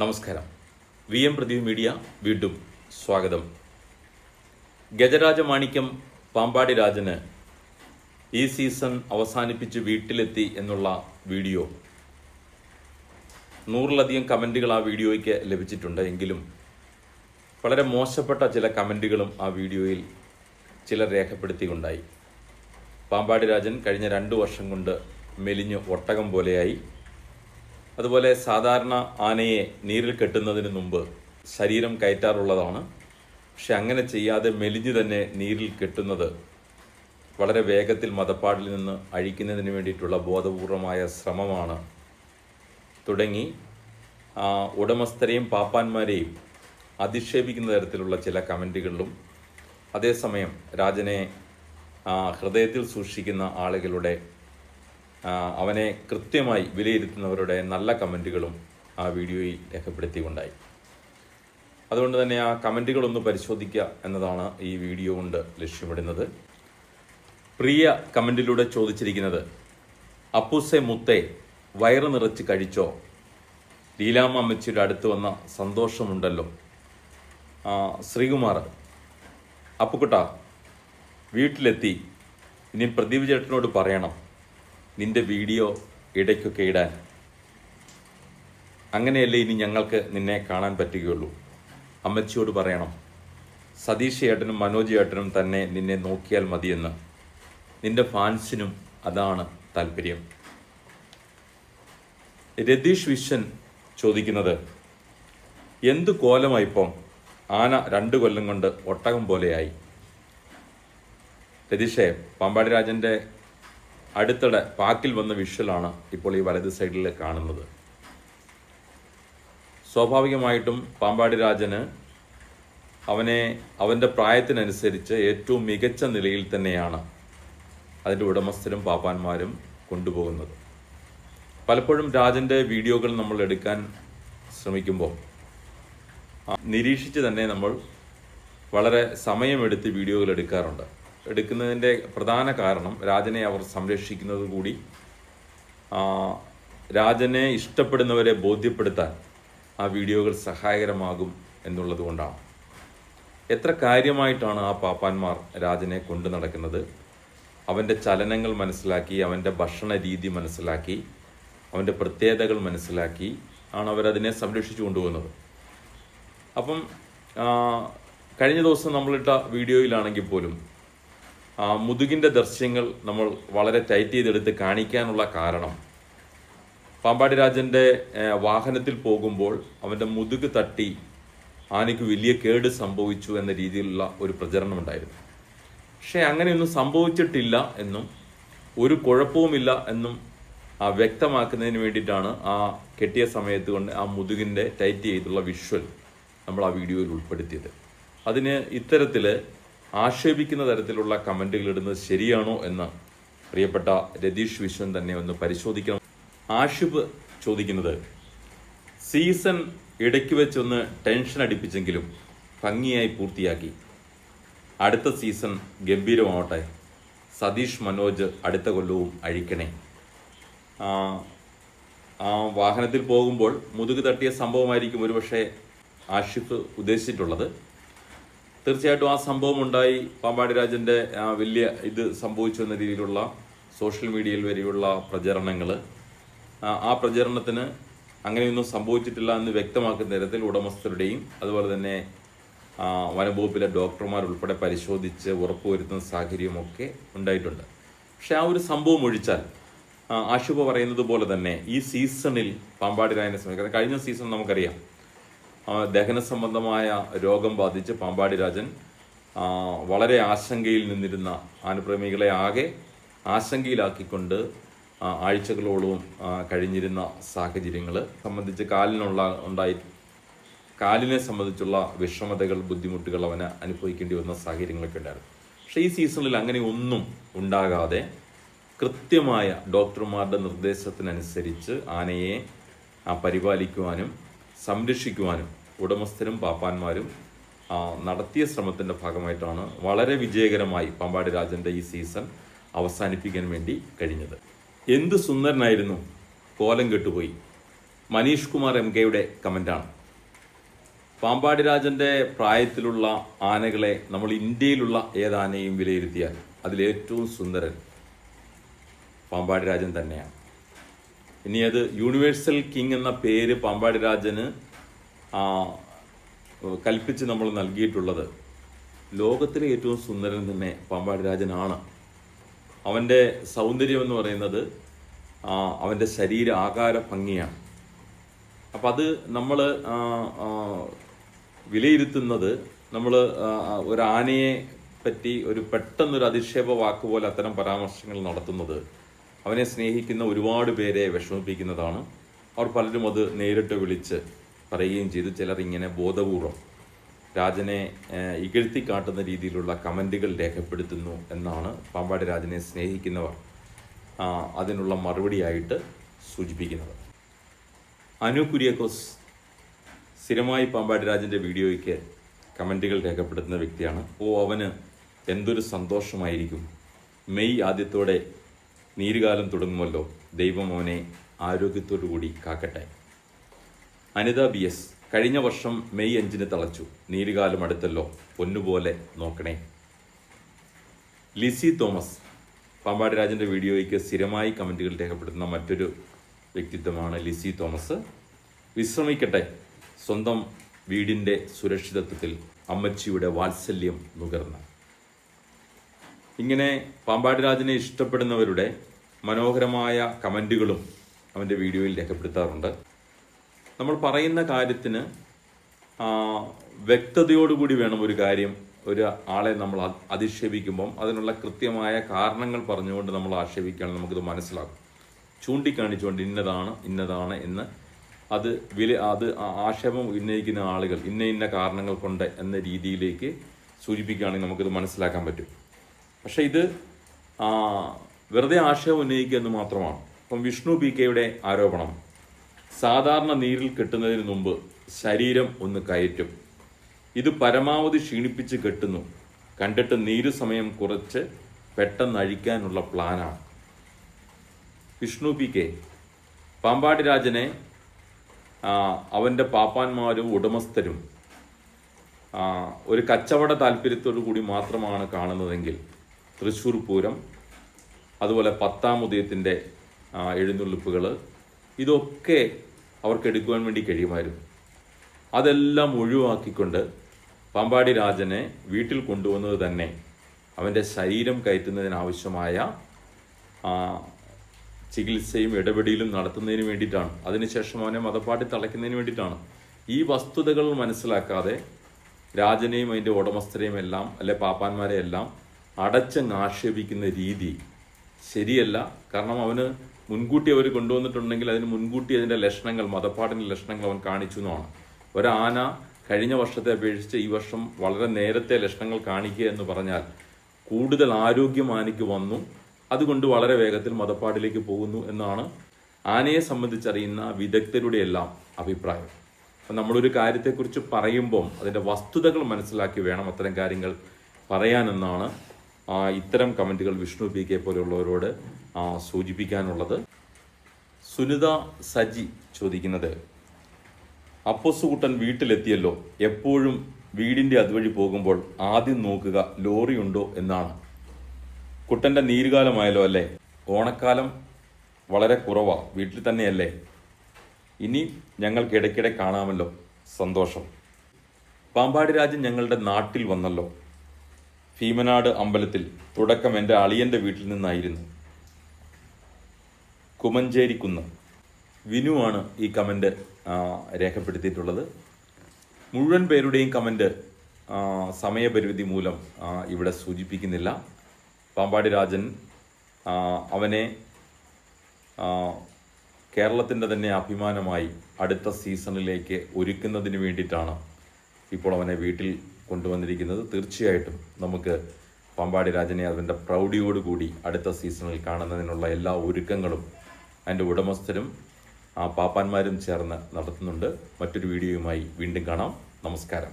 നമസ്കാരം. V M Pradeep media വീണ്ടും സ്വാഗതം. ഗജരാജ മാണിക്യം പാമ്പാടി രാജന് ഈ സീസൺ അവസാനിപ്പിച്ച് വീട്ടിലെത്തി എന്നുള്ള വീഡിയോ. നൂറിലധികം കമന്റുകൾ ആ വീഡിയോയ്ക്ക് ലഭിച്ചിട്ടുണ്ട്. എങ്കിലും വളരെ മോശപ്പെട്ട ചില കമന്റുകളും ആ വീഡിയോയിൽ ചിലർ രേഖപ്പെടുത്തിയുണ്ടായി. പാമ്പാടി രാജൻ കഴിഞ്ഞ രണ്ട് വർഷം കൊണ്ട് മെലിഞ്ഞ് ഒട്ടകം പോലെയായി. അതുപോലെ സാധാരണ ആനയെ നീരിൽ കെട്ടുന്നതിന് മുമ്പ് ശരീരം കയറ്റാറുള്ളതാണ്. പക്ഷെ അങ്ങനെ ചെയ്യാതെ മെലിഞ്ഞു തന്നെ നീരിൽ കെട്ടുന്നത് വളരെ വേഗത്തിൽ മതപ്പാടിൽ നിന്ന് അഴിക്കുന്നതിന് വേണ്ടിയിട്ടുള്ള ബോധപൂർവമായ ശ്രമമാണ്. തുടങ്ങി ഉടമസ്ഥരെയും പാപ്പാന്മാരെയും അധിക്ഷേപിക്കുന്ന തരത്തിലുള്ള ചില കമന്റുകളിലും അതേസമയം രാജനെ ഹൃദയത്തിൽ സൂക്ഷിക്കുന്ന ആളുകളുടെ അവനെ കൃത്യമായി വിലയിരുത്തുന്നവരുടെ നല്ല കമന്റുകളും ആ വീഡിയോയിൽ രേഖപ്പെടുത്തിയുണ്ടായി അതുകൊണ്ട് തന്നെ ആ കമന്റുകളൊന്ന് പരിശോധിക്കുക എന്നതാണ് ഈ വീഡിയോ കൊണ്ട് ലക്ഷ്യമിടുന്നത്. പ്രിയ കമന്റിലൂടെ ചോദിച്ചിരിക്കുന്നത് അപ്പൂസെ മുത്തെ വയറ് നിറച്ച് കഴിച്ചോ? ലീലാമ്മ അമ്മച്ചിയുടെ അടുത്ത് വന്ന സന്തോഷമുണ്ടല്ലോ. ശ്രീകുമാർ അപ്പുക്കുട്ട വീട്ടിലെത്തി. ഇനി പ്രദീപ് ചേട്ടനോട് പറയണം. നിന്റെ വീഡിയോ ഇടയ്ക്കൊക്കെ ഇടാൻ. അങ്ങനെയല്ലേ ഇനി ഞങ്ങൾക്ക് നിന്നെ കാണാൻ പറ്റുകയുള്ളൂ. അമ്മച്ചിയോട് പറയണം സതീഷ് ഏട്ടനും മനോജ് ഏട്ടനും തന്നെ നിന്നെ നോക്കിയാൽ മതിയെന്ന്. നിന്റെ ഫാൻസിനും അതാണ് താല്പര്യം. രതീഷ് വിശ്വൻ ചോദിക്കുന്നത് എന്ത് കോലമായിപ്പം ആന രണ്ട് കൊല്ലം കൊണ്ട് ഒട്ടകം പോലെയായി. രതീഷേ പാമ്പാടി രാജന്റെ അടുത്തിടെ പാക്കിൽ വന്ന വിഷ്വലാണ് ഇപ്പോൾ ഈ വലത് സൈഡിൽ കാണുന്നത്. സ്വാഭാവികമായിട്ടും പാമ്പാടി രാജന് അവനെ അവന്റെ പ്രായത്തിനനുസരിച്ച് ഏറ്റവും മികച്ച നിലയിൽ തന്നെയാണ് അതിന്റെ ഉടമസ്ഥരും പാപ്പാന്മാരും കൊണ്ടുപോകുന്നത്. പലപ്പോഴും രാജന്റെ വീഡിയോകൾ നമ്മൾ എടുക്കാൻ ശ്രമിക്കുമ്പോൾ നിരീക്ഷിച്ച് തന്നെ നമ്മൾ വളരെ സമയമെടുത്ത് വീഡിയോകൾ എടുക്കാറുണ്ട്. എടുക്കുന്നതിന്റെ പ്രധാന കാരണം രാജനെ അവർ സംരക്ഷിക്കുന്നത് കൂടി. രാജനെ ഇഷ്ടപ്പെടുന്നവരെ ബോധ്യപ്പെടുത്താൻ ആ വീഡിയോകൾ സഹായകരമാകും എന്നുള്ളത് കൊണ്ടാണ്. എത്ര കാര്യമായിട്ടാണ് ആ പാപ്പാന്മാർ രാജനെ കൊണ്ടു നടക്കുന്നത്? അവന്റെ ചലനങ്ങൾ മനസ്സിലാക്കി അവന്റെ ഭക്ഷണ രീതി മനസ്സിലാക്കി അവന്റെ പ്രത്യേകതകൾ മനസ്സിലാക്കി ആണ് അവരതിനെ സംരക്ഷിച്ചു കൊണ്ടുപോകുന്നത്. അപ്പം കഴിഞ്ഞ ദിവസം നമ്മളിട്ട വീഡിയോയിലാണെങ്കിൽ പോലും മുതുകിന്റെ ദൃശ്യങ്ങൾ നമ്മൾ വളരെ ടൈറ്റ് ചെയ്തെടുത്ത് കാണിക്കാനുള്ള കാരണം. പാമ്പാടി രാജന്റെ വാഹനത്തിൽ പോകുമ്പോൾ അവന്റെ മുതുക് തട്ടി ആനയ്ക്ക് വലിയ കേട് സംഭവിച്ചു എന്ന രീതിയിലുള്ള ഒരു പ്രചരണം ഉണ്ടായിരുന്നു. പക്ഷേ അങ്ങനെയൊന്നും സംഭവിച്ചിട്ടില്ല എന്നും ഒരു കുഴപ്പവുമില്ല എന്നും ആ വ്യക്തമാക്കുന്നതിന് വേണ്ടിയിട്ടാണ് ആ കെട്ടിയ സമയത്ത് കൊണ്ട് ആ മുതുകിന്റെ ടൈറ്റ് ചെയ്തുള്ള വിഷ്വൽ നമ്മൾ ആ വീഡിയോയിൽ ഉൾപ്പെടുത്തിയത്. അതിന് ഇത്തരത്തിൽ ആക്ഷേപിക്കുന്ന തരത്തിലുള്ള കമന്റുകൾ ഇടുന്നത് ശരിയാണോ എന്ന് പ്രിയപ്പെട്ട രതീഷ് വിശ്വൻ തന്നെ ഒന്ന് പരിശോധിക്കണം. ആഷിബ് ചോദിക്കുന്നത് സീസൺ ഇടയ്ക്ക് വെച്ചൊന്ന് ടെൻഷൻ അടിപ്പിച്ചെങ്കിലും ഭംഗിയായി പൂർത്തിയാക്കി. അടുത്ത സീസൺ ഗംഭീരമാവട്ടെ. സതീഷ് മനോജ് അടുത്ത കൊല്ലവും അഴിക്കണേ. ആ, വാഹനത്തിൽ പോകുമ്പോൾ മുതുക് തട്ടിയ സംഭവമായിരിക്കും ഒരുപക്ഷെ ആഷിഫ് ഉദ്ദേശിച്ചിട്ടുള്ളത്. തീർച്ചയായിട്ടും ആ സംഭവം ഉണ്ടായി. പാമ്പാടി രാജന്റെ വലിയ ഇത് സംഭവിച്ചു എന്ന രീതിയിലുള്ള സോഷ്യൽ മീഡിയയിൽ വരെയുള്ള പ്രചരണങ്ങൾ ആ പ്രചരണത്തിന് അങ്ങനെയൊന്നും സംഭവിച്ചിട്ടില്ല എന്ന് വ്യക്തമാക്കുന്ന തരത്തിൽ ഉടമസ്ഥരുടെയും അതുപോലെ തന്നെ വനംവകുപ്പിലെ ഡോക്ടർമാർ ഉൾപ്പെടെ പരിശോധിച്ച് ഉറപ്പുവരുത്തുന്ന സാഹചര്യമൊക്കെ ഉണ്ടായിട്ടുണ്ട്. പക്ഷെ ആ ഒരു സംഭവം ഒഴിച്ചാൽ ആശുപ പറയുന്നത് പോലെ തന്നെ ഈ സീസണിൽ പാമ്പാടി രായനെ സമീപിക്കുന്നത് കഴിഞ്ഞ സീസൺ നമുക്കറിയാം ദഹന സംബന്ധമായ രോഗം ബാധിച്ച് പാമ്പാടി രാജൻ വളരെ ആശങ്കയിൽ നിന്നിരുന്ന ആനുപ്രേമികളെ ആകെ ആശങ്കയിലാക്കിക്കൊണ്ട് ആഴ്ചകളോളവും കഴിഞ്ഞിരുന്ന സാഹചര്യങ്ങൾ സംബന്ധിച്ച് കാലിനുള്ള ഉണ്ടായി കാലിനെ സംബന്ധിച്ചുള്ള വിഷമതകൾ ബുദ്ധിമുട്ടുകൾ അവന് അനുഭവിക്കേണ്ടി വന്ന സാഹചര്യങ്ങളൊക്കെ ഉണ്ടായിരുന്നു. പക്ഷേ ഈ സീസണിൽ അങ്ങനെ ഒന്നും ഉണ്ടാകാതെ കൃത്യമായ ഡോക്ടർമാരുടെ നിർദ്ദേശത്തിനനുസരിച്ച് ആനയെ പരിപാലിക്കുവാനും സംരക്ഷിക്കുവാനും ഉടമസ്ഥരും പാപ്പാന്മാരും നടത്തിയ ശ്രമത്തിന്റെ ഭാഗമായിട്ടാണ് വളരെ വിജയകരമായി പമ്പാടി രാജന്റെ ഈ സീസൺ അവസാനിപ്പിക്കാൻ വേണ്ടി കഴിഞ്ഞത്. എന്ത് സുന്ദരനായിരുന്നു കോലം കെട്ടുപോയി. മനീഷ് കുമാർ എം കെയുടെ കമന്റാണ് പാമ്പാടി രാജന്റെ പ്രായത്തിലുള്ള ആനകളെ നമ്മൾ ഇന്ത്യയിലുള്ള ഏതാനയും വിലയിരുത്തിയാൽ അതിലേറ്റവും സുന്ദരൻ പാമ്പാടി രാജൻ തന്നെയാണ്. ഇനി അത് യൂണിവേഴ്സൽ കിങ് എന്ന പേര് പാമ്പാടി രാജന് കൽപ്പിച്ച് നമ്മൾ നൽകിയിട്ടുള്ളത് ലോകത്തിലെ ഏറ്റവും സുന്ദരൻ തന്നെ പാമ്പാടി രാജനാണ്. അവന്റെ സൗന്ദര്യം എന്ന് പറയുന്നത് ആ, അവന്റെ ശരീര ആകാര ഭംഗിയാണ്. അപ്പം അത് നമ്മൾ വിലയിരുത്തുന്നത് നമ്മൾ ഒരു ആനയെ പറ്റി ഒരു പെട്ടെന്നൊരു അധിക്ഷേപ വാക്ക് പോലെ അത്തരം പരാമർശങ്ങൾ നടത്തുന്നത്. അവനെ സ്നേഹിക്കുന്ന ഒരുപാട് പേരെ വിഷമിപ്പിക്കുന്നതാണ്. അവർ പലരും അത് നേരിട്ട് വിളിച്ച് പറയുകയും ചെയ്തു. ചിലർ ഇങ്ങനെ ബോധപൂർവം രാജനെ ഇകഴ്ത്തി കാട്ടുന്ന രീതിയിലുള്ള കമന്റുകൾ രേഖപ്പെടുത്തുന്നു എന്നാണ് പാമ്പാടി രാജനെ സ്നേഹിക്കുന്നവർ അതിനുള്ള മറുപടിയായിട്ട് സൂചിപ്പിക്കുന്നത്. അനു കുര്യാക്കോസ് സ്ഥിരമായി പാമ്പാടി രാജന്റെ വീഡിയോയ്ക്ക് കമന്റുകൾ രേഖപ്പെടുത്തുന്ന വ്യക്തിയാണ്. ഓ അവന് എന്തൊരു സന്തോഷമായിരിക്കും. മെയ് ആദ്യത്തോടെ നീരുകാലം തുടങ്ങുമല്ലോ. ദൈവം അവനെ ആരോഗ്യത്തോടു കൂടി കാക്കട്ടെ. അനിത ബി എസ് കഴിഞ്ഞ വർഷം മെയ് അഞ്ചിന് തളച്ചു. നീരുകാലം അടുത്തല്ലോ. പൊന്നുപോലെ നോക്കണേ. ലിസി തോമസ് പാമ്പാടി രാജന്റെ വീഡിയോയ്ക്ക് സ്ഥിരമായി കമന്റുകൾ രേഖപ്പെടുത്തുന്ന മറ്റൊരു വ്യക്തിത്വമാണ് ലിസി തോമസ്. വിശ്രമിക്കട്ടെ. സ്വന്തം വീടിന്റെ സുരക്ഷിതത്വത്തിൽ അമ്മച്ചിയുടെ വാത്സല്യം നുകർന്ന്. ഇങ്ങനെ പാമ്പാടി രാജനെ ഇഷ്ടപ്പെടുന്നവരുടെ മനോഹരമായ കമന്റുകളും അവന്റെ വീഡിയോയിൽ രേഖപ്പെടുത്താറുണ്ട്. നമ്മൾ പറയുന്ന കാര്യത്തിന് വ്യക്തതയോടുകൂടി വേണം ഒരു കാര്യം ഒരു ആളെ നമ്മൾ അധിക്ഷേപിക്കുമ്പം. അതിനുള്ള കൃത്യമായ കാരണങ്ങൾ പറഞ്ഞുകൊണ്ട് നമ്മൾ ആക്ഷേപിക്കുകയാണെങ്കിൽ നമുക്കിത് മനസ്സിലാകും. ചൂണ്ടിക്കാണിച്ചുകൊണ്ട് ഇന്നതാണ് ഇന്നതാണ് എന്ന് അത് വില അത് ആക്ഷേപം ഉന്നയിക്കുന്ന ആളുകൾ ഇന്ന ഇന്ന കാരണങ്ങൾ കൊണ്ട് എന്ന രീതിയിലേക്ക് സൂചിപ്പിക്കുകയാണെങ്കിൽ നമുക്കിത് മനസ്സിലാക്കാൻ പറ്റും. പക്ഷേ ഇത് വെറുതെ ആശയം ഉന്നയിക്കുക എന്ന് മാത്രമാണ്. ഇപ്പം വിഷ്ണു പി കെയുടെ ആരോപണം സാധാരണ നീരിൽ കെട്ടുന്നതിന് മുമ്പ് ശരീരം ഒന്ന് കയറ്റും. ഇത് പരമാവധി ക്ഷീണിപ്പിച്ച് കെട്ടുന്നു. കണ്ടിട്ട് നീര് സമയം കുറച്ച് പെട്ടെന്ന് അഴിക്കാനുള്ള പ്ലാനാണ്. Vishnu P K. പാമ്പാടി രാജനെ അവന്റെ പാപ്പാന്മാരും ഉടമസ്ഥരും ഒരു കച്ചവട താല്പര്യത്തോടു കൂടി മാത്രമാണ് കാണുന്നതെങ്കിൽ തൃശ്ശൂർ പൂരം അതുപോലെ പത്താം ഉദയത്തിന്റെ എഴുന്നള്ളിപ്പുകൾ ഇതൊക്കെ അവർക്ക് എടുക്കുവാൻ വേണ്ടി കഴിയുമായിരുന്നു. അതെല്ലാം ഒഴിവാക്കിക്കൊണ്ട് പാമ്പാടി രാജനെ വീട്ടിൽ കൊണ്ടുവന്നത് തന്നെ അവന്റെ ശരീരം കയറ്റുന്നതിനാവശ്യമായ ചികിത്സയും ഇടപെടലും നടത്തുന്നതിന് വേണ്ടിയിട്ടാണ്. അതിനുശേഷം അവനെ മതപ്പാട്ടി തളയ്ക്കുന്നതിന് വേണ്ടിയിട്ടാണ്. ഈ വസ്തുതകൾ മനസ്സിലാക്കാതെ രാജനെയും അതിന്റെ ഉടമസ്ഥരെയും എല്ലാം അല്ലെ പാപ്പാന്മാരെ എല്ലാം അടച്ചങ്ങ് ആക്ഷേപിക്കുന്ന രീതി ശരിയല്ല. കാരണം അവന് മുൻകൂട്ടി അവർ കൊണ്ടുവന്നിട്ടുണ്ടെങ്കിൽ അതിന് മുൻകൂട്ടി അതിന്റെ ലക്ഷണങ്ങൾ മതപ്പാടിന്റെ ലക്ഷണങ്ങൾ അവൻ കാണിച്ചു എന്നാണ്. ഒരാന കഴിഞ്ഞ വർഷത്തെ അപേക്ഷിച്ച് ഈ വർഷം വളരെ നേരത്തെ ലക്ഷണങ്ങൾ കാണിക്കുക എന്ന് പറഞ്ഞാൽ കൂടുതൽ ആരോഗ്യം ആനയ്ക്ക് വന്നു. അതുകൊണ്ട് വളരെ വേഗത്തിൽ മതപ്പാടിലേക്ക് പോകുന്നു എന്നാണ് ആനയെ സംബന്ധിച്ചറിയുന്ന വിദഗ്ധരുടെ എല്ലാം അഭിപ്രായം. അപ്പം നമ്മളൊരു കാര്യത്തെക്കുറിച്ച് പറയുമ്പം അതിന്റെ വസ്തുതകൾ മനസ്സിലാക്കി വേണം അത്തരം കാര്യങ്ങൾ പറയാനെന്നാണ് ഇത്തരം കമന്റുകൾ വിഷ്ണു പി കെ പോലെയുള്ളവരോട് സൂചിപ്പിക്കാനുള്ളത്. സുനിത സജി ചോദിക്കുന്നത് അപ്പൊസുകുട്ടൻ വീട്ടിലെത്തിയല്ലോ. എപ്പോഴും വീടിന്റെ അതുവഴി പോകുമ്പോൾ ആദ്യം നോക്കുക ലോറി ഉണ്ടോ എന്നാണ്. കുട്ടന്റെ നീരുകാലമായല്ലോ അല്ലേ? ഓണക്കാലം വളരെ കുറവാണ് വീട്ടിൽ തന്നെയല്ലേ. ഇനി ഞങ്ങൾക്ക് ഇടയ്ക്കിടെ കാണാമല്ലോ. സന്തോഷം. പാമ്പാടി രാജൻ ഞങ്ങളുടെ നാട്ടിൽ വന്നല്ലോ. ഭീമനാട് അമ്പലത്തിൽ തുടക്കം എന്റെ അളിയന്റെ വീട്ടിൽ നിന്നായിരുന്നു. കുമഞ്ചേരിക്കുന്ന്. വിനുവാണ് ഈ കമന്റ് രേഖപ്പെടുത്തിയിട്ടുള്ളത്. മുഴുവൻ പേരുടെയും കമന്റ് സമയപരിമിതി മൂലം ഇവിടെ സൂചിപ്പിക്കുന്നില്ല. പാമ്പാടി രാജൻ അവനെ കേരളത്തിന്റെ തന്നെ അഭിമാനമായി അടുത്ത സീസണിലേക്ക് ഒരുക്കുന്നതിന് വേണ്ടിയിട്ടാണ് ഇപ്പോൾ അവനെ വീട്ടിൽ കൊണ്ടുവന്നിരിക്കുന്നത്. തീർച്ചയായിട്ടും നമുക്ക് പമ്പാടി രാജനെ അതിന്റെ പ്രൗഢിയോടുകൂടി അടുത്ത സീസണിൽ കാണുന്നതിനുള്ള എല്ലാ ഒരുക്കങ്ങളും അതിന്റെ ഉടമസ്ഥരും ആ പാപ്പാന്മാരും ചേർന്ന് നടത്തുന്നുണ്ട്. മറ്റൊരു വീഡിയോയുമായി വീണ്ടും കാണാം. നമസ്കാരം.